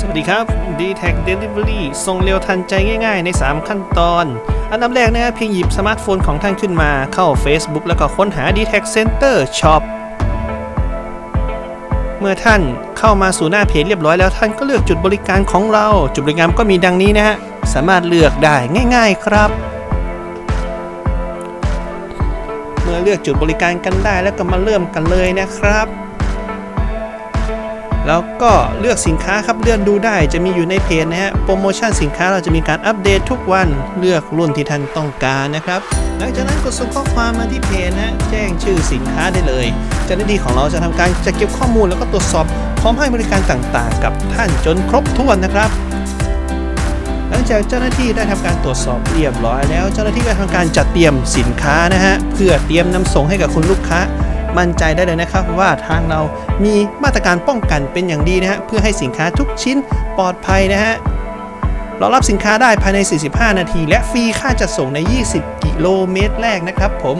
สวัสดีครับ d t a c Delivery ส่งเร็วทันใจง่ายๆ ใน 3 ขั้นตอน อันดับแรกนะครับเพียงหยิบสมาร์ทโฟนของท่านขึ้นมาเข้า Facebook แล้วก็ค้นหา d t a c Center Shop เมื่อท่านเข้ามาสู่หน้าเพจเรียบร้อยแล้วท่านก็เลือกจุดบริการของเรา จุดบริการก็มีดังนี้นะฮะ สามารถเลือกได้ง่าย ๆครับ เมื่อเลือกจุดบริการกันได้แล้วก็มาเริ่มกันเลยนะครับ แล้วก็เลือกสินค้าครับเลื่อนดูได้จะมีอยู่ในเพจนะฮะโปรโมชั่นสินค้าเราจะมีการอัปเดตทุกวันเลือกรุ่นที่ท่านต้องการนะครับหลังจากนั้นกดส่งข้อความมาที่เพจนะแจ้งชื่อสินค้าได้เลยเจ้าหน้าที่ของเราจะทำการจะเก็บข้อมูลแล้วก็ตรวจสอบพร้อมให้บริการต่างๆ กับท่านจนครบถ้วนนะครับหลังจากเจ้าหน้าที่ได้ทำการตรวจสอบเรียบร้อยแล้ว เจ้าหน้าที่ก็ทำการจัดเตรียมสินค้านะฮะเพื่อเตรียมนำส่งให้กับคุณลูกค้า มั่นใจได้เลยนะครับว่าทางเรามีมาตรการป้องกันเป็นอย่างดีนะฮะเพื่อให้สินค้าทุกชิ้นปลอดภัยนะฮะเรารับสินค้าได้ภายใน 45 นาที และฟรีค่าจัดส่งใน 20 กิโลเมตรแรกนะครับผม